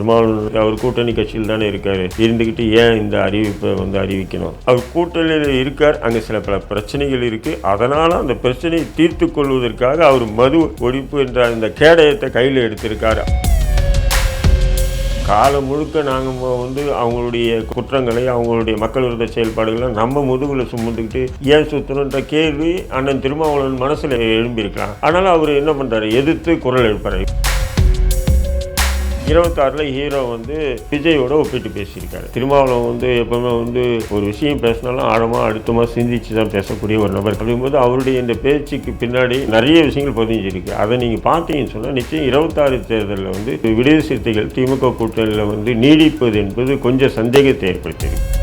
திருமாவளவன் அவர் கூட்டணி கட்சியில் தானே இருக்காரு. இருந்துக்கிட்டு ஏன் இந்த அறிவிப்பை வந்து அறிவிக்கணும்? அவர் கூட்டணியில் இருக்கார் அங்கே சில பல பிரச்சனைகள் இருக்கு. அதனால அந்த பிரச்சனையை தீர்த்து கொள்வதற்காக அவர் மது ஒழிப்பு என்ற அந்த கேடயத்தை கையில் எடுத்திருக்காரு. காலம் முழுக்க நாங்கள் வந்து அவங்களுடைய குற்றங்களை அவங்களுடைய மக்கள் விருத செயல்பாடுகளை நம்ம முதுகில் சுமந்துக்கிட்டு ஏன் சுத்தணுன்ற கேள்வி அண்ணன் திருமாவளவன் மனசில் எழும்பியிருக்கலாம். அதனால் அவர் என்ன பண்ணுறாரு எதிர்த்து குரல் எழுப்புறாரு. இருபத்தாறில் ஹீரோ வந்து விஜயோட ஒப்பிட்டு பேசியிருக்காரு. திருமாவளவன் வந்து எப்பவுமே வந்து ஒரு விஷயம் பேசினாலும் ஆழமாக அழுத்தமாக சிந்திச்சு தான் பேசக்கூடிய ஒரு நபர். அப்படிங்கும்போது அவருடைய இந்த பேச்சுக்கு பின்னாடி நிறைய விஷயங்கள் பதிஞ்சிருக்கு. அதை நீங்கள் பார்த்தீங்கன்னு சொன்னால் நிச்சயம் இருபத்தாறு தேர்தலில் வந்து விடுதலை சிறுத்தைகள் திமுக கூட்டணியில் வந்து நீடிப்பது என்பது கொஞ்சம் சந்தேகத்தை ஏற்படுத்தியிருக்கு.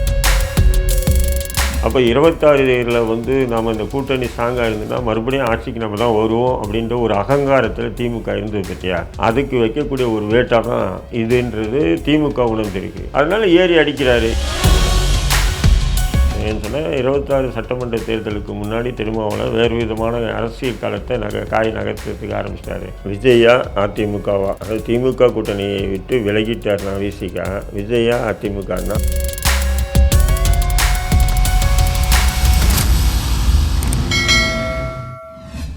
அப்போ இருபத்தாறுல வந்து நம்ம இந்த கூட்டணி ஸ்ட்ராங்காக இருந்ததுன்னா மறுபடியும் ஆட்சிக்கு நம்ம தான் வருவோம் அப்படின்ற ஒரு அகங்காரத்தில் திமுக இருந்தது பற்றியா அதுக்கு வைக்கக்கூடிய ஒரு வேட்டாக தான் இதுன்றது திமுக உணர்ந்திருக்கு. அதனால் ஏறி அடிக்கிறாரு. ஏன்னு சொன்னால் இருபத்தாறு சட்டமன்ற தேர்தலுக்கு முன்னாடி திருமாவளவன் வேறு விதமான அரசியல் காலத்தை நக காய் நகர்த்துறதுக்கு ஆரம்பிச்சிட்டாரு. விஜயா அதிமுகவா? அது திமுக கூட்டணியை விட்டு விலகிட்டார்னா விசிகா. விஜயா அதிமுகன்னா?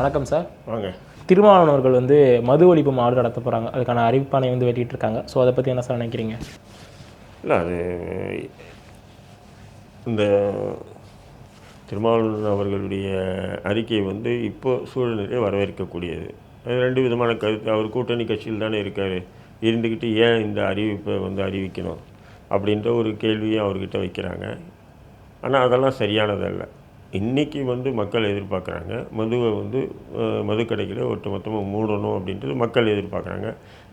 வணக்கம் சார். வாங்க. திருமாவளவன் அவர்கள் வந்து மது ஒழிப்பு மாடு நடத்த போகிறாங்க அதுக்கான அறிவிப்பானை வந்து வெளியிட்டிருக்காங்க ஸோ அதை பற்றி என்ன சார் நினைக்கிறீங்க? இல்லை அது இந்த திருமாவளவன் அவர்களுடைய அறிக்கை வந்து இப்போ சூழ்நிலையை வரவேற்கக்கூடியது. அது ரெண்டு விதமான கருத்து. அவர் கூட்டணி கட்சியில் தானே இருக்கார். இருந்துக்கிட்டு ஏன் இந்த அறிவிப்பை வந்து அறிவிக்கணும்? அப்படின்ற ஒரு கேள்வியும் அவர்கிட்ட வைக்கிறாங்க. ஆனால் அதெல்லாம் சரியானதல்ல. இன்றைக்கி வந்து மக்கள் எதிர்பார்க்குறாங்க. மதுவை வந்து மதுக்கடைகளை ஒட்டு மொத்தமாக மூடணும் அப்படின்றது மக்கள் எதிர்பார்க்குறாங்க.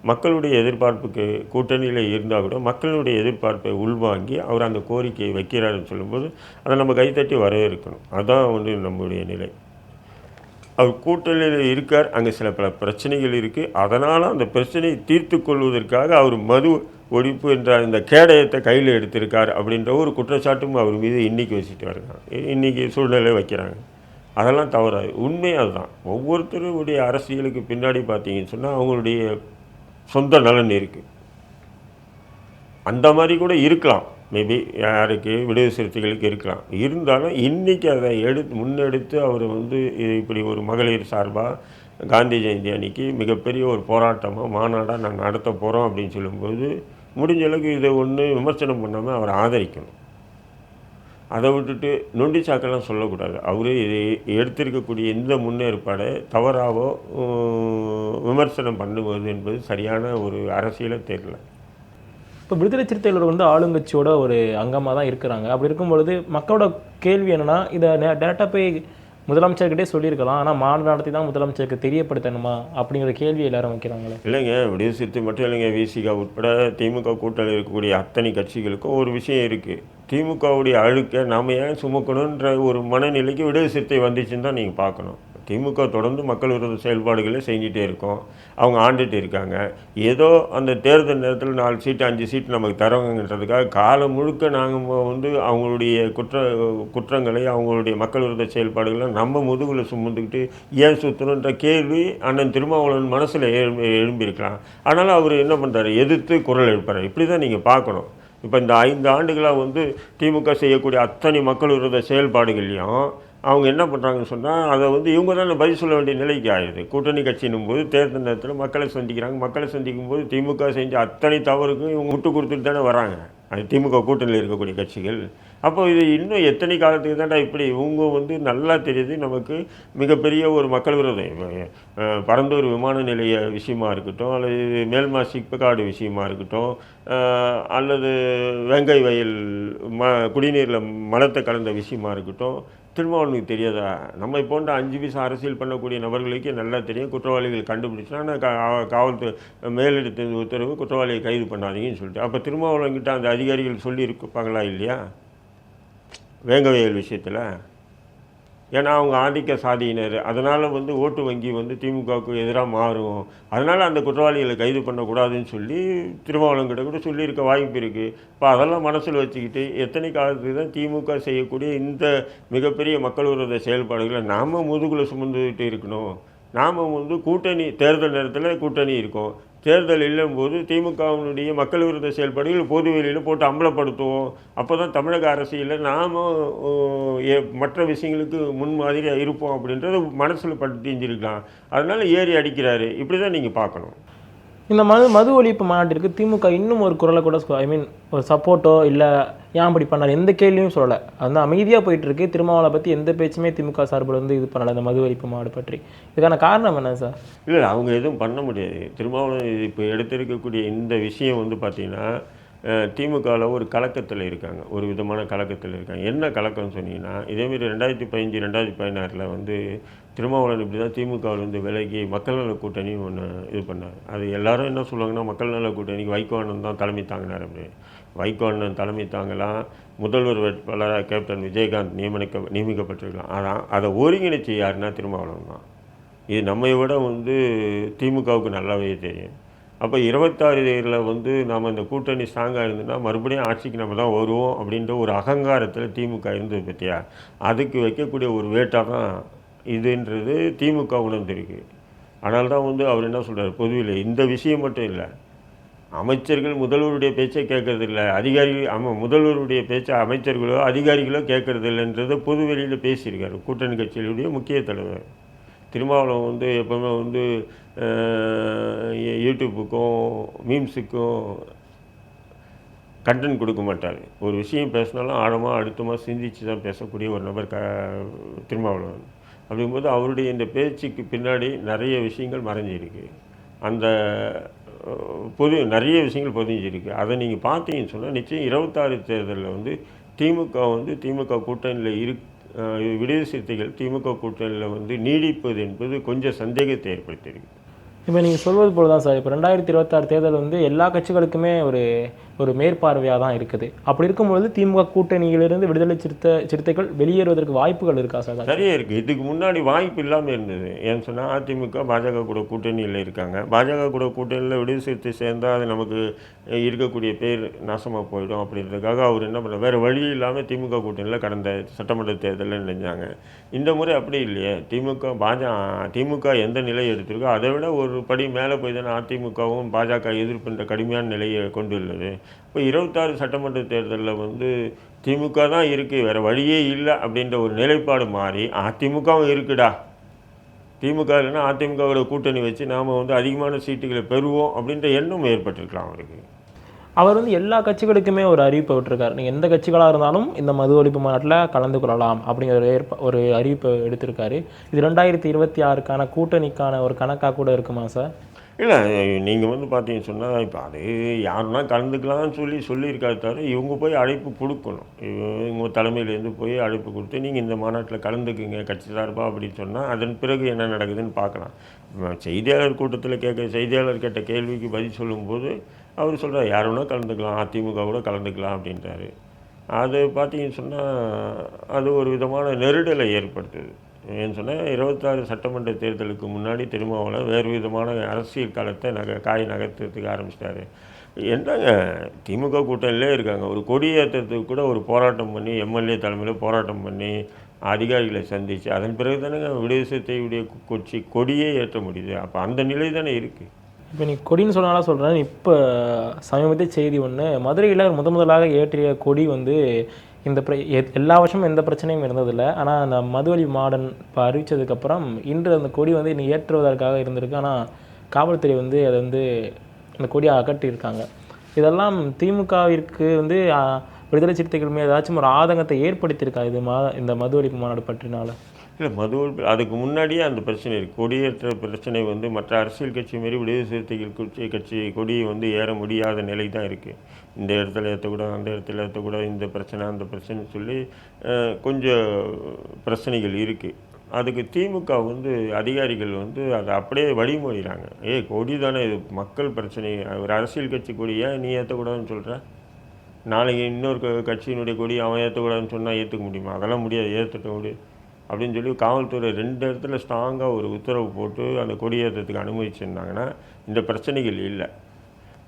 மக்களுடைய எதிர்பார்ப்புக்கு கூட்டணியில் இருந்தால் கூட மக்களுடைய எதிர்பார்ப்பை உள்வாங்கி அவர் அந்த கோரிக்கையை வைக்கிறாருன்னு சொல்லும்போது அதை நம்ம கைத்தட்டி வரவேற்கணும். அதுதான் வந்து நம்முடைய நிலை. அவர் கூட்டணியில் இருக்கார். அங்கே சில பல பிரச்சனைகள் இருக்குது அதனால் அந்த பிரச்சனையை தீர்த்து கொள்வதற்காக அவர் மது ஒழிப்பு என்ற அந்த கேடயத்தை கையில் எடுத்திருக்கார் அப்படின்ற ஒரு குற்றச்சாட்டும் அவர் மீது இன்றைக்கி வச்சுட்டு வருகிறாங்க இன்றைக்கி சூழ்நிலை வைக்கிறாங்க. அதெல்லாம் தவறாது. உண்மை அதுதான். ஒவ்வொருத்தருடைய அரசியலுக்கு பின்னாடி பார்த்தீங்கன்னு சொன்னால் அவங்களுடைய சொந்த நலன் இருக்குது அந்த மாதிரி கூட இருக்கலாம். மேபி யாருக்கு விடுதலை சிறுத்தைகளுக்கு இருக்கலாம். இருந்தாலும் இன்றைக்கி அதை எடுத்து முன்னெடுத்து அவர் வந்து இப்படி ஒரு மகளிர் சார்பாக காந்தி ஜெயந்தி அன்னைக்கு மிகப்பெரிய ஒரு போராட்டமாக மாநாடாக நாங்கள் நடத்த போகிறோம் அப்படின்னு சொல்லும்போது முடிஞ்ச அளவுக்கு இதை ஒன்று விமர்சனம் பண்ணாமல் அவரை ஆதரிக்கணும். அதை விட்டுட்டு நொண்டி சாக்கெல்லாம் சொல்லக்கூடாது. அவர் இது எடுத்திருக்கக்கூடிய இந்த முன்னேற்பாடை தவறாகவோ விமர்சனம் பண்ணுவது என்பது சரியான ஒரு அரசியலை தெரியல இப்போ விடுதலை சிறுத்தைகள் வந்து ஆளுங்கட்சியோட ஒரு அங்கமாக தான் இருக்கிறாங்க. அப்படி இருக்கும் பொழுது மக்களோட கேள்வி என்னென்னா இதை டேரெக்டாக போய் முதலமைச்சர்கிட்டே சொல்லியிருக்கலாம் ஆனால் மாநாடு நடத்தி தான் முதலமைச்சருக்கு தெரியப்படுத்தணுமா அப்படிங்கிற கேள்வி எல்லாரும் வைக்கிறாங்களே. இல்லைங்க விடுதலை சிறுத்தை மட்டும் இல்லைங்க விசிகா உட்பட திமுக கூட்டணி இருக்கக்கூடிய அத்தனை கட்சிகளுக்கும் ஒரு விஷயம் இருக்குது திமுகவுடைய அழுக்கை நாம ஏன் சுமக்கணுன்ற ஒரு மனநிலைக்கு விடுதலை சிறுத்தை வந்துச்சுன்னு தான் நீங்கள் பார்க்கணும். திமுக தொடர்ந்து மக்கள் விரோத செயல்பாடுகளை செஞ்சுட்டே இருக்கோம். அவங்க ஆண்டுகிட்டு இருக்காங்க. ஏதோ அந்த தேர்தல் நேரத்தில் நாலு சீட்டு அஞ்சு சீட்டு நமக்கு தரவங்கன்றதுக்காக காலம் முழுக்க நாங்கள் வந்து அவங்களுடைய குற்ற குற்றங்களை அவங்களுடைய மக்கள் விரோத செயல்பாடுகளை நம்ம முதுகில் சுமந்துக்கிட்டு ஏன் சுற்றணுன்ற கேள்வி அண்ணன் திருமாவளவன் மனசில் எழும்பி எழும்பியிருக்கலாம். அதனால் அவர் என்ன பண்ணுறாரு எதிர்த்து குரல் எழுப்புறாரு. இப்படி தான் நீங்கள் பார்க்கணும். இப்போ இந்த ஐந்து ஆண்டுகளாக வந்து திமுக செய்யக்கூடிய அத்தனை மக்கள் விரோத செயல்பாடுகளையும் அவங்க என்ன பண்ணுறாங்கன்னு சொன்னால் அதை வந்து இவங்க தான் பதில் சொல்ல வேண்டிய நிலைக்கு ஆயிடுது. கூட்டணி கட்சின்னும் போது தேர்தல் நேரத்தில் மக்களை சந்திக்கிறாங்க. மக்களை சந்திக்கும் போது திமுக செஞ்ச அத்தனை தவறுக்கும் இவங்க முட்டு கொடுத்துட்டு தானே வராங்க. அது திமுக கூட்டணியில் இருக்கக்கூடிய கட்சிகள். அப்போ இது இன்னும் எத்தனை காலத்துக்கு தான்டா இப்படி இவங்க வந்து நல்லா தெரியுது நமக்கு மிகப்பெரிய ஒரு மக்கள் விரோதம். பரந்தூர் விமான நிலைய விஷயமா இருக்கட்டும் அல்லது மேல்மா சிப்பக்காடு விஷயமா இருக்கட்டும் அல்லது வேங்கை வயல் ம குடிநீரில் மலத்தை கலந்த விஷயமா இருக்கட்டும் திருமாவளவனுக்கு தெரியாதா? நம்மை போன்ற அஞ்சு பைசா அரசியல் பண்ணக்கூடிய நபர்களுக்கு நல்லா தெரியும். குற்றவாளிகள் கண்டுபிடிச்சினா காவல்துறை மேலெடுத்த உத்தரவு குற்றவாளியை கைது பண்ணாதீங்கன்னு சொல்லிட்டு. அப்போ திருமாவளவன்கிட்ட அந்த அதிகாரிகள் சொல்லி இருப்பாங்களா இல்லையா? வேங்கவயல் விஷயத்தில்? ஏன்னா அவங்க ஆதிக்க சாதியினர். அதனால் வந்து ஓட்டு வங்கி வந்து திமுகவுக்கு எதிராக மாறும். அதனால் அந்த குற்றவாளிகளை கைது பண்ணக்கூடாதுன்னு சொல்லி திருமாவளவன்கிட்ட கூட சொல்லியிருக்க வாய்ப்பு இருக்குது இப்போ அதெல்லாம் மனசில் வச்சுக்கிட்டு எத்தனை காலத்துக்கு தான் திமுக செய்யக்கூடிய இந்த மிகப்பெரிய மக்கள் விரோத செயல்பாடுகளை நாம் முதுகுல சுமந்துக்கிட்டு இருக்கணும். நாம் வந்து கூட்டணி தேர்தல் நேரத்தில் கூட்டணி இருக்கும். தேர்தல் இல்லைம்போது திமுகவினுடைய மக்கள் விருத செயல்பாடுகள் பொது வெளியில் போட்டு அம்பலப்படுத்துவோம். அப்போ தான் தமிழக அரசியலில் நாம் மற்ற விஷயங்களுக்கு முன்மாதிரியாக இருப்போம் அப்படின்றத மனசில் பட்டு தெரிஞ்சிருக்கலாம். அதனால் ஏறி அடிக்கிறாரு. இப்படி தான் நீங்கள் பார்க்கணும். இந்த மது மது ஒழிப்பு மாநாட்டிற்கு திமுக இன்னும் ஒரு குரலை கூட ஐ மீன் ஒரு சப்போர்ட்டோ இல்லை ஏன் அப்படி பண்ணார்? எந்த கேள்வியும் சொல்லலை. அது அமைதியாக போயிட்டு இருக்கு திருமாவளை பற்றி எந்த பேச்சுமே திமுக சார்பில் வந்து இது பண்ணலை. இந்த மது ஒழிப்பு பற்றி. இதுக்கான காரணம் என்ன சார்? இல்லை அவங்க எதுவும் பண்ண முடியாது. திருமாவளம் இப்போ எடுத்திருக்கக்கூடிய இந்த விஷயம் வந்து பார்த்திங்கன்னா திமுகவில் ஒரு கலக்கத்தில் இருக்காங்க. ஒரு விதமான கலக்கத்தில் இருக்காங்க. என்ன கலக்கம்னு சொன்னீங்கன்னா இதேமாரி ரெண்டாயிரத்தி பதினஞ்சு ரெண்டாயிரத்தி பதினாறில் வந்து திருமாவளவன் இப்படி தான் திமுகவில் வந்து விலகி மக்கள் நல கூட்டணி ஒன்று இது பண்ணார். அது எல்லாரும் என்ன சொல்லுவாங்கன்னா மக்கள் நல கூட்டணிக்கு வைகோ தான் தலைமை தாங்கினார் அப்படின்னு. வைகோ அண்ணன் தலைமை தாங்கலாம். முதல்வர் வேட்பாளராக கேப்டன் விஜயகாந்த் நியமனிக்க நியமிக்கப்பட்டிருக்கலாம். ஆனால் அதை ஒருங்கிணைச்சு யாருன்னா திருமாவளவன் தான். இது நம்மை விட வந்து திமுகவுக்கு நல்லாவே தெரியும். அப்போ இருபத்தாறு தேதியில் வந்து நாம் இந்த கூட்டணி ஸ்ட்ராங்காக இருந்ததுன்னா மறுபடியும் ஆட்சிக்கு நம்ம தான் வருவோம் அப்படின்ற ஒரு அகங்காரத்தில் திமுக இருந்தது பற்றியா அதுக்கு வைக்கக்கூடிய ஒரு வேட்டாக தான் இதுன்றது திமுக உணர்ந்திருக்கு ஆனால் தான் வந்து அவர் என்ன சொல்கிறார் பொதுவில் இந்த விஷயம் மட்டும் இல்லை அமைச்சர்கள் முதல்வருடைய பேச்சை கேட்கறது இல்லை அம முதல்வருடைய பேச்சை அமைச்சர்களோ அதிகாரிகளோ கேட்கறது இல்லைன்றதை பொது வெளியில் பேசியிருக்காரு கூட்டணி கட்சிகளுடைய முக்கிய தலைவர். திருமாவளவன் வந்து எப்போவுமே வந்து யூடியூப்புக்கும் மீம்ஸுக்கும் கண்டென்ட் கொடுக்க மாட்டார். ஒரு விஷயம் பேசினாலும் ஆழமாக அழுத்தமாக சிந்திச்சு தான் பேசக்கூடிய ஒரு நபர் க திருமாவளவன். அப்படிங்கும்போது அவருடைய இந்த பேச்சுக்கு பின்னாடி நிறைய விஷயங்கள் மறைஞ்சிருக்கு. அந்த பொது நிறைய விஷயங்கள் பொதிஞ்சிருக்கு. அதை நீங்கள் பார்த்தீங்கன்னு சொன்னால் நிச்சயம் இருபத்தாறு தேர்தலில் வந்து திமுக வந்து திமுக கூட்டணியில் இரு விடுதலை சிறுத்தைகள் திமுக கூட்டணியில் வந்து நீடிப்பது என்பது கொஞ்சம் சந்தேகத்தை ஏற்படுத்தியிருக்கு. இப்போ நீங்கள் சொல்வது போல தான் சார். இப்போ ரெண்டாயிரத்தி இருபத்தாறு தேர்தல் வந்து எல்லா கட்சிகளுக்குமே ஒரு ஒரு மேற்பார்வையாக தான் இருக்குது. அப்படி இருக்கும்பொழுது திமுக கூட்டணியிலிருந்து விடுதலை சிறுத்தை சிறுத்தைகள் வெளியேறுவதற்கு வாய்ப்புகள் இருக்கா சார்? சரியா இருக்குது இதுக்கு முன்னாடி வாய்ப்பு இல்லாமல் இருந்தது. ஏன்னு சொன்னால் அதிமுக பாஜக கூட கூட்டணியில் இருக்காங்க. பாஜக கூட கூட்டணியில் விடுதலை சிறுத்தை சேர்ந்தால் அது நமக்கு இருக்கக்கூடிய பேர் நாசமாக போயிடும் அப்படின்றதுக்காக அவர் என்ன பண்ண வேறு வழி இல்லாமல் திமுக கூட்டணியில் கடந்த சட்டமன்ற தேர்தலில் நினைஞ்சாங்க. இந்த முறை அப்படி இல்லையே. திமுக பாஜ திமுக எந்த நிலை எடுத்திருக்கோ அதை விட ஒரு ஒரு படி மேலே போய் தானே அதிமுகவும் பாஜக எதிர்ப்புன்ற கடுமையான நிலையை கொண்டுள்ளது. இப்போ இருபத்தாறு சட்டமன்ற தேர்தலில் வந்து திமுக தான் இருக்குது வேறு வழியே இல்லை அப்படின்ற ஒரு நிலைப்பாடு மாறி அதிமுகவும் இருக்குடா. திமுக இல்லைன்னா அதிமுகவோட கூட்டணி வச்சு நாம் வந்து அதிகமான சீட்டுகளை பெறுவோம் அப்படின்ற எண்ணம் ஏற்பட்டிருக்கலாம் அவருக்கு. அவர் வந்து எல்லா கட்சிகளுக்குமே ஒரு அறிவிப்பை விட்டுருக்காரு. நீங்கள் எந்த கட்சிகளாக இருந்தாலும் இந்த மது ஒழிப்பு மாநாட்டில் கலந்து கொள்ளலாம் அப்படிங்கிற ஒரு ஏற்ப ஒரு அறிவிப்பை எடுத்திருக்காரு. இது ரெண்டாயிரத்தி இருபத்தி ஆறுக்கான கூட்டணிக்கான ஒரு கணக்காக கூட இருக்குமா சார்? இல்லை நீங்கள் வந்து பார்த்தீங்கன்னு சொன்னால் இப்போ அது யாருன்னா கலந்துக்கலாம்னு சொல்லி சொல்லியிருக்காரு தவிர இவங்க போய் அழைப்பு கொடுக்கணும். இவங்க தலைமையிலேருந்து போய் அழைப்பு கொடுத்து நீங்கள் இந்த மாநாட்டில் கலந்துக்குங்க கட்சி சார்பாக அப்படின்னு சொன்னால் அதன் பிறகு என்ன நடக்குதுன்னு பார்க்கலாம். செய்தியாளர் கூட்டத்தில் கேட்க செய்தியாளர் கேட்ட கேள்விக்கு பதில் சொல்லும்போது அவர் சொல்கிறார் யார் வேணால் கலந்துக்கலாம் அதிமுக கூட கலந்துக்கலாம் அப்படின்றாரு அது பார்த்தீங்கன்னு சொன்னால் அது ஒரு விதமான நெருடலை ஏற்படுத்துது. ஏன்னு சொன்னால் இருபத்தாறு சட்டமன்ற தேர்தலுக்கு முன்னாடி திருமாவளவன் வேறு விதமான அரசியல் காலத்தை நக காய் நகர்த்துறதுக்கு ஆரம்பிச்சிட்டாரு. என்னங்க திமுக கூட்டணியிலே இருக்காங்க. ஒரு கொடியேற்றத்துக்கு கூட ஒரு போராட்டம் பண்ணி எம்எல்ஏ தலைமையில் போராட்டம் பண்ணி அதிகாரிகளை சந்தித்து அதன் பிறகு தானேங்க விடுதலை சிறுத்தையுடைய கொச்சி கொடியே ஏற்ற முடியுது. அப்போ அந்த நிலை தானே இருக்குது இப்போ நீ கொடின்னு சொன்னால சொல்கிறேன் இப்போ சமீபத்திய செய்தி ஒன்று மதுரையில் முத முதலாக ஏற்றிய கொடி வந்து இந்த பிர எல்லா வருஷமும் எந்த பிரச்சனையும் இருந்ததில்லை. ஆனால் அந்த மதுவழி மாடன் இப்போ அறிவித்ததுக்கப்புறம் இன்று அந்த கொடி வந்து இன்னும் ஏற்றுவதற்காக இருந்திருக்கு. ஆனால் காவல்துறை வந்து அதை வந்து அந்த கொடியை அகற்றியிருக்காங்க. இதெல்லாம் திமுகவிற்கு வந்து விடுதலை சிறுத்தைகள் மீது ஏதாச்சும் ஒரு ஆதங்கத்தை ஏற்படுத்தியிருக்கா இது மா இந்த மதுவழிப்பு மாநாடு பற்றினால? இல்லை மது அதுக்கு முன்னாடியே அந்த பிரச்சனை இருக்குது கொடியேற்ற பிரச்சனை வந்து மற்ற அரசியல் கட்சி மாரி விடுதலை சிறுத்தைகள் கட்சி கட்சி கொடியை வந்து ஏற முடியாத நிலை தான் இருக்குது இந்த இடத்துல ஏற்றக்கூடாது அந்த இடத்துல ஏற்றக்கூடாது இந்த பிரச்சனை அந்த பிரச்சனை சொல்லி கொஞ்சம் பிரச்சனைகள் இருக்குது அதுக்கு திமுக வந்து அதிகாரிகள் வந்து அதை அப்படியே வழிமொழிகிறாங்க ஏய் கொடி தானே இது மக்கள் பிரச்சனை. ஒரு அரசியல் கட்சி கொடியை நீ ஏற்றக்கூடாதுன்னு சொல்கிற நாளைக்கு இன்னொரு க- கட்சியினுடைய கொடி அவன் ஏற்றக்கூடாதுன்னு சொன்னால் ஏற்றுக்க முடியுமா? அதெல்லாம் முடியாது. ஏற்றுக்க முடியும் அப்படின்னு சொல்லி காவல்துறை ரெண்டு இடத்துல ஸ்ட்ராங்காக ஒரு உத்தரவு போட்டு அந்த கொடியேற்றத்துக்கு அனுமதிச்சிருந்தாங்கன்னா இந்த பிரச்சனைகள் இல்லை.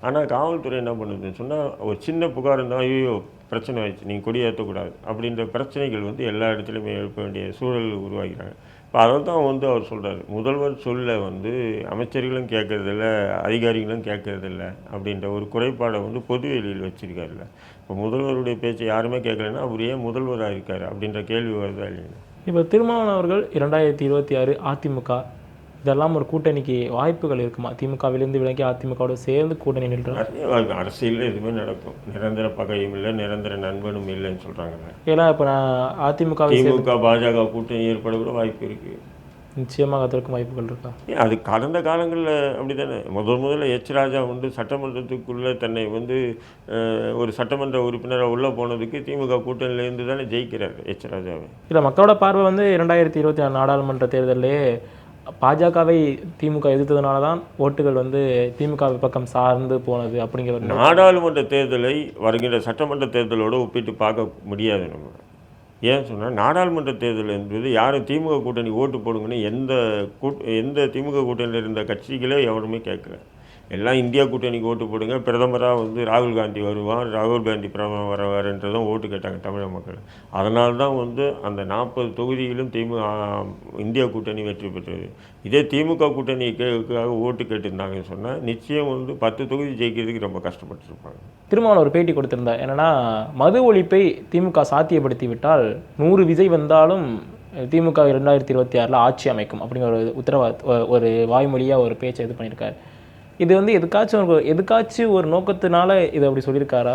ஆனால் காவல்துறை என்ன பண்ணுதுன்னு சொன்னால் ஒரு சின்ன புகார் இருந்தால் ஐயோ பிரச்சனை ஆயிடுச்சு நீங்கள் கொடியேற்றக்கூடாது அப்படின்ற பிரச்சனைகள் வந்து எல்லா இடத்துலையுமே எழுப்ப வேண்டிய சூழல் உருவாகிறாங்க. இப்போ அதை தான் வந்து அவர் சொல்கிறார் முதல்வர் சொல்ல வந்து அமைச்சர்களும் கேட்கறதில்ல அதிகாரிகளும் கேட்கறதில்ல அப்படின்ற ஒரு குறைபாடை வந்து பொது வெளியில் இப்போ முதல்வருடைய பேச்சை யாருமே கேட்கலன்னா அவர் ஏன் முதல்வராக இருக்கார் அப்படின்ற கேள்வி வருதா இல்லைங்களா? இப்போ திருமாவளவன் அவர்கள் இரண்டாயிரத்தி இருபத்தி ஆறு அதிமுக இதெல்லாம் ஒரு கூட்டணிக்கு வாய்ப்புகள் இருக்குமா? திமுகவிலிருந்து விலகி அதிமுகவோட சேர்ந்து கூட்டணி நின்று நிறைய வாய்ப்பு. அரசியல்ல எதுவுமே நடக்கும். நிரந்தர பகையும் இல்லை நிரந்தர நண்பனும் இல்லைன்னு சொல்றாங்கல்ல ஏன்னா இப்போ நான் சேர்ந்து திமுக பாஜக கூட்டணி ஏற்பட கூட வாய்ப்பு இருக்கு. நிச்சயமாக அதற்கும் வாய்ப்புகள் இருக்கா? அது கடந்த காலங்களில் அப்படி தானே முதல் முதல்ல எச் ராஜா வந்து சட்டமன்றத்துக்குள்ளே தன்னை வந்து ஒரு சட்டமன்ற உறுப்பினராக உள்ளே போனதுக்கு திமுக கூட்டணியிலேருந்து தானே ஜெயிக்கிறார் எச் ராஜாவை இல்லை மக்களோட பார்வை வந்து இரண்டாயிரத்தி இருபத்தி ஆறு நாடாளுமன்ற தேர்தலிலே பாஜகவை திமுக எதிர்த்ததுனால தான் ஓட்டுகள் வந்து திமுக பக்கம் சார்ந்து போனது அப்படிங்கிற நாடாளுமன்ற தேர்தலை வருகின்ற சட்டமன்ற தேர்தலோடு ஒப்பிட்டு பார்க்க முடியாது நம்ம. ஏன் சொன்னால் நாடாளுமன்ற தேர்தல் என்பது யாரும் திமுக கூட்டணி ஓட்டு போடுங்கன்னு எந்த கூட் எந்த திமுக கூட்டணியில் இருந்த கட்சிகளே எவருமே கேட்கல. எல்லாம் இந்தியா கூட்டணிக்கு ஓட்டு போடுங்க. பிரதமராக வந்து ராகுல் காந்தி வருவான் ராகுல் காந்தி பிரதமர் வருவார்ன்றதும் ஓட்டு கேட்டாங்க தமிழக மக்கள். அதனால தான் வந்து அந்த நாற்பது தொகுதியிலும் திமுக இந்தியா கூட்டணி வெற்றி பெற்றது. இதே திமுக கூட்டணிக்காக ஓட்டு கேட்டிருந்தாங்கன்னு சொன்னால் நிச்சயம் வந்து பத்து தொகுதி ஜெயிக்கிறதுக்கு ரொம்ப கஷ்டப்பட்டுருப்பாங்க. திருமாவளவன் ஒரு பேட்டி கொடுத்திருந்தார். என்னென்னா மது ஒழிப்பை திமுக சாத்தியப்படுத்தி விட்டால் நூறு விஜய் வந்தாலும் திமுக இரண்டாயிரத்தி இருபத்தி ஆறில் ஆட்சி அமைக்கும் அப்படிங்கிற ஒரு உத்தரவா ஒரு வாய்மொழியாக ஒரு பேச்சை இது பண்ணியிருக்காரு. இது வந்து எதுக்காச்சும் எதுக்காச்சும் ஒரு நோக்கத்தினால இதை அப்படி சொல்லியிருக்காரா?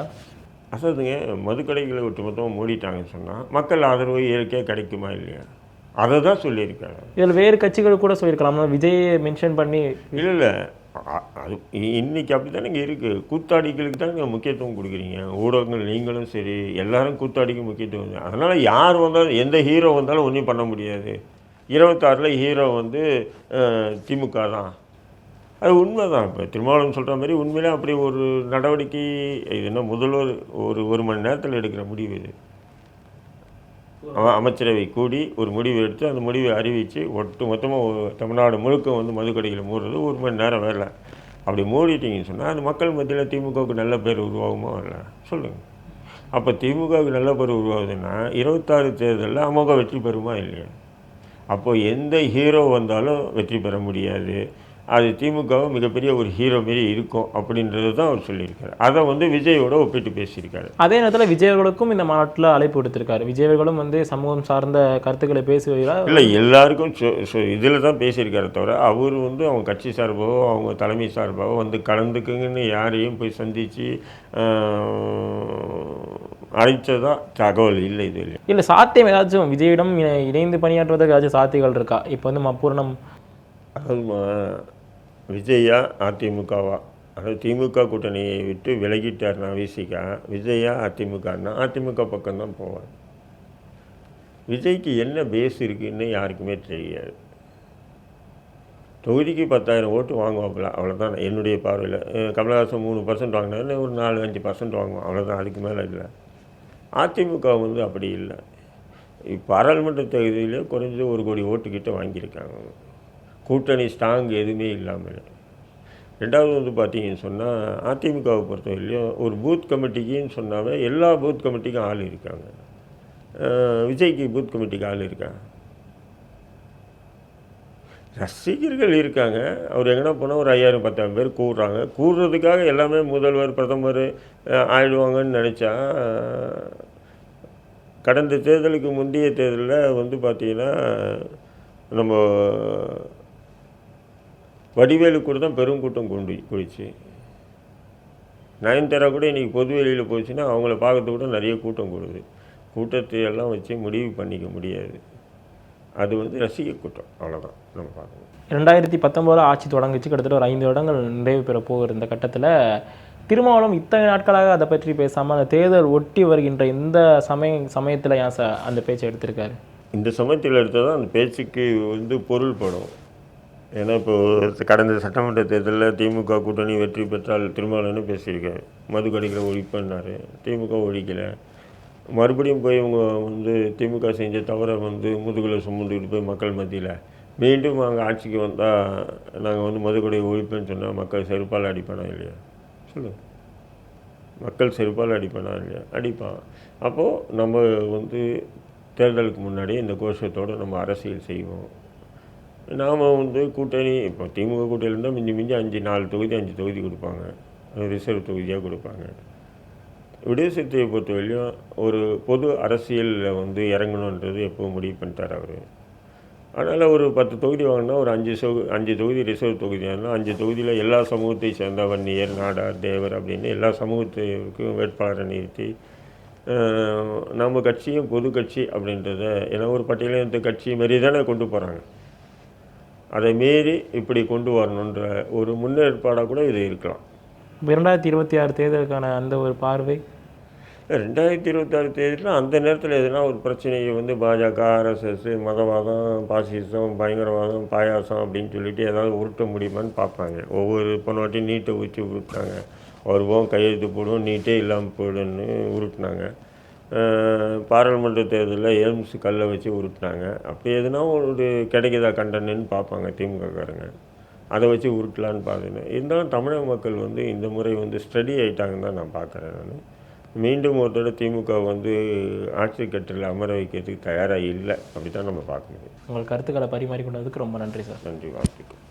அசதுங்க. மதுக்கடைகளை ஒட்டுமொத்தமாக மூடிட்டாங்கன்னு சொன்னால் மக்கள் ஆதரவு இயற்கையாக கிடைக்குமா இல்லையா? அதை தான் சொல்லியிருக்காங்க இதில் வேறு கட்சிகள் கூட சொல்லியிருக்கலாம். விஜயை மென்ஷன் பண்ணி இல்லை இல்லை. அது இன்னைக்கு அப்படி தானே இருக்குது கூத்தாடிகளுக்கு தான் நீங்கள் முக்கியத்துவம் கொடுக்குறீங்க. ஊடகங்கள் நீங்களும் சரி எல்லாரும் கூத்தாடிக்கு முக்கியத்துவம். அதனால் யார் வந்தாலும் எந்த ஹீரோ வந்தாலும் ஒன்றும் பண்ண முடியாது. இருபத்தாறில் ஹீரோ வந்து திமுக தான் அது உண்மை தான் இப்போ திருமாவளவன் சொல்கிற மாதிரி உண்மையிலே அப்படி ஒரு நடவடிக்கை இது என்ன முதல்வர் ஒரு ஒரு மணி நேரத்தில் எடுக்கிற முடிவு இது. அமைச்சரவை கூடி ஒரு முடிவு எடுத்து அந்த முடிவை அறிவித்து ஒட்டு மொத்தமாக தமிழ்நாடு முழுக்க வந்து மதுக்கடைகளை மூடுறது ஒரு மணி நேரம் வரல அப்படி மூடிட்டீங்கன்னு சொன்னால் அது மக்கள் மத்தியில் திமுகவுக்கு நல்ல பேர் உருவாகுமா வரல? சொல்லுங்கள் அப்போ திமுகவுக்கு நல்ல பேர் உருவாகுதுன்னா இருபத்தாறு தேர்தலில் அமோக வெற்றி பெறுமா இல்லையா? அப்போது எந்த ஹீரோ வந்தாலும் வெற்றி பெற முடியாது. அது திமுகவும் மிகப்பெரிய ஒரு ஹீரோ மாரி இருக்கும் அப்படின்றது தான் அவர் சொல்லியிருக்காரு. அதை வந்து விஜயோட ஒப்பிட்டு பேசியிருக்காரு. அதே நேரத்தில் விஜயர்களுக்கும் இந்த மாநாட்டில் அழைப்பு விடுத்திருக்காரு. விஜயர்களும் வந்து சமூகம் சார்ந்த கருத்துக்களை பேசுவதால் இல்லை எல்லாருக்கும் இதில் தான் பேசியிருக்காரு தவிர அவர் வந்து அவங்க கட்சி சார்பாகவோ அவங்க தலைமை சார்பாகவோ வந்து கலந்துக்குங்கன்னு யாரையும் போய் சந்தித்து அழைச்சதா தகவல் இல்லை இது இல்லை இல்லை சாத்தியம் ஏதாச்சும் விஜயிடம் இணை- இணைந்து பணியாற்றுவதற்கு ஏதாச்சும் சாத்தியங்கள் இருக்கா? இப்போ வந்து பூரணம் அதுமா விஜயா அதிமுகவா? அதாவது திமுக கூட்டணியை விட்டு விலகிட்டார்னா விசிகா விஜயா அதிமுகன்னா அதிமுக பக்கம்தான் போவார். விஜய்க்கு என்ன பேஸ் இருக்குன்னு யாருக்குமே தெரியாது. தொகுதிக்கு பத்தாயிரம் ஓட்டு வாங்குவாப்புல அவ்வளோதான் என்னுடைய பார்வையில் கமலஹாசன் மூணு பர்சன்ட் வாங்கினா ஒரு நாலு அஞ்சு பர்சன்ட் வாங்குவோம் அவ்வளோதான் அதுக்கு மேலே இல்லை. அதிமுக வந்து அப்படி இல்லை. இப்போ பாராளுமன்ற தொகுதியிலே குறைஞ்சது ஒரு கோடி ஓட்டுக்கிட்ட வாங்கியிருக்காங்க. கூட்டணி ஸ்ட்ராங் எதுவுமே இல்லாமல். ரெண்டாவது வந்து பார்த்தீங்கன்னு சொன்னால் அதிமுகவை பொறுத்தவரையிலையும் ஒரு பூத் கமிட்டிக்குன்னு சொன்னாவே எல்லா பூத் கமிட்டிக்கும் ஆள் இருக்காங்க. விஜய்க்கு பூத் கமிட்டிக்கு ஆள் இருக்காங்க ரசிகர்கள் இருக்காங்க. அவர் எங்கன்னா போனால் ஒரு ஐயாயிரம் பத்தாயிரம் பேர் கூடுறாங்க. கூடுறதுக்காக எல்லாமே முதல்வர் பிரதமர் ஆயிடுவாங்கன்னு நினச்சா கடந்த தேர்தலுக்கு முந்தைய தேர்தலில் வந்து பார்த்திங்கன்னா நம்ம வடிவேலு கூட தான் பெருங்கூட்டம் கொண்டு குடிச்சு நயன்தாரா கூட இன்றைக்கி பொது வெளியில் போச்சுன்னா அவங்கள பார்க்கறதுக்கு கூட நிறைய கூட்டம் கூடுது. கூட்டத்தை எல்லாம் வச்சு முடிவு பண்ணிக்க முடியாது. அது வந்து ரசிக கூட்டம். அவ்வளோதான் நம்ம பார்க்கணும். ரெண்டாயிரத்தி பத்தொம்போதில் ஆட்சி தொடங்குச்சு. கிட்டத்தட்ட ஒரு ஐந்து வருடங்கள் நிறைவு பெற போகிற இந்த கட்டத்தில். திருமாவளம் இத்தனை நாட்களாக அதை பற்றி பேசாமல் அந்த தேர்தல் ஒட்டி வருகின்ற இந்த சமய சமயத்தில் ஏன் சார் அந்த பேச்சை எடுத்திருக்காரு? இந்த சமயத்தில் எடுத்தால் தான் அந்த பேச்சுக்கு வந்து பொருள் படும் ஏன்னா இப்போது கடந்த சட்டமன்ற தேர்தலில் திமுக கூட்டணி வெற்றி பெற்றால் திருமாவளவனு பேசியிருக்காரு. மதுக்கடைகளை ஒழிப்பேன்னாரு. திமுக ஒழிக்கலை. மறுபடியும் போய் இவங்க வந்து திமுக செஞ்ச தவறை வந்து முதுகில் சுமந்துக்கிட்டு போய் மக்கள் மத்தியில். மீண்டும் அங்கே ஆட்சிக்கு வந்தால் நாங்கள் வந்து மதுக்கடையை ஒழிப்பேன்னு சொன்னால் மக்கள் செருப்பால் அடிப்பானா இல்லையா? சொல்லு மக்கள் செருப்பால் அடிப்பானா இல்லையா? அடிப்பான். அப்போது நம்ம வந்து தேர்தலுக்கு முன்னாடி இந்த கோஷத்தோடு நம்ம அரசியல் செய்வோம். நாம் வந்து கூட்டணி இப்போ திமுக கூட்டணியில் இருந்தால் மிஞ்சி மிஞ்சி அஞ்சு நாலு தொகுதி அஞ்சு தொகுதி கொடுப்பாங்க. ரிசர்வ் தொகுதியாக கொடுப்பாங்க. விடுதலை சிறுத்தையை பொறுத்தவரையிலும் ஒரு பொது அரசியலில் வந்து இறங்கணுன்றது எப்போ முடிவு பண்ணிட்டார் அவர். அதனால் ஒரு பத்து தொகுதி வாங்கினா ஒரு அஞ்சு சொகு அஞ்சு தொகுதி ரிசர்வ் தொகுதியாக அஞ்சு தொகுதியில் எல்லா சமூகத்தை சேர்ந்த வன்னியர் நாடார் தேவர் அப்படின்னு எல்லா சமூகத்திற்கும் வேட்பாளரை நிறுத்தி நம்ம கட்சியும் பொது கட்சி அப்படின்றத ஏன்னா ஒரு பட்டியலினத்து கட்சி மாரி தானே கொண்டு போகிறாங்க அதை மீறி இப்படி கொண்டு வரணுன்ற ஒரு முன்னேற்பாடாக கூட இது இருக்கலாம். இரண்டாயிரத்தி இருபத்தி ஆறு தேர்தலுக்கான அந்த ஒரு பார்வை? ரெண்டாயிரத்தி இருபத்தாறு தேதியில் அந்த நேரத்தில் எதுனா ஒரு பிரச்சனையை வந்து பாஜக ஆர்எஸ்எஸ் மதவாதம் பாசிசம் பயங்கரவாதம் பாயாசம் அப்படின்னு சொல்லிட்டு ஏதாவது உருட்ட முடியுமான்னு பார்ப்பாங்க. ஒவ்வொரு வாட்டி நீட்டை ஊற்றி உருட்டினாங்க. வருவோம் கையெழுத்து போடுவோம் நீட்டே இல்லாமல் போயிடுன்னு உருட்டினாங்க. பாராளுமன்ற தேர்தலில் எய்ம்ஸ் கல்லை வச்சு உருட்டினாங்க. அப்படி எதுனா ஒரு கிடைக்குதா கண்டனன்னு பார்ப்பாங்க திமுககாரங்க அதை வச்சு உருட்டலான்னு பார்த்துனேன். இருந்தாலும் தமிழக மக்கள் வந்து இந்த முறை வந்து ஸ்டடி ஆகிட்டாங்கன்னு தான் நான் பார்க்குறேன் நான். மீண்டும் ஒரு தடவை திமுக வந்து ஆட்சி கட்டில் அமர வைக்கிறதுக்கு தயாராக இல்லை. அப்படி தான் நம்ம பார்க்க முடியும். உங்கள் கருத்துக்களை பரிமாறிக்கொண்டதுக்கு ரொம்ப நன்றி சார். நன்றி வாழ்த்துக்கள்.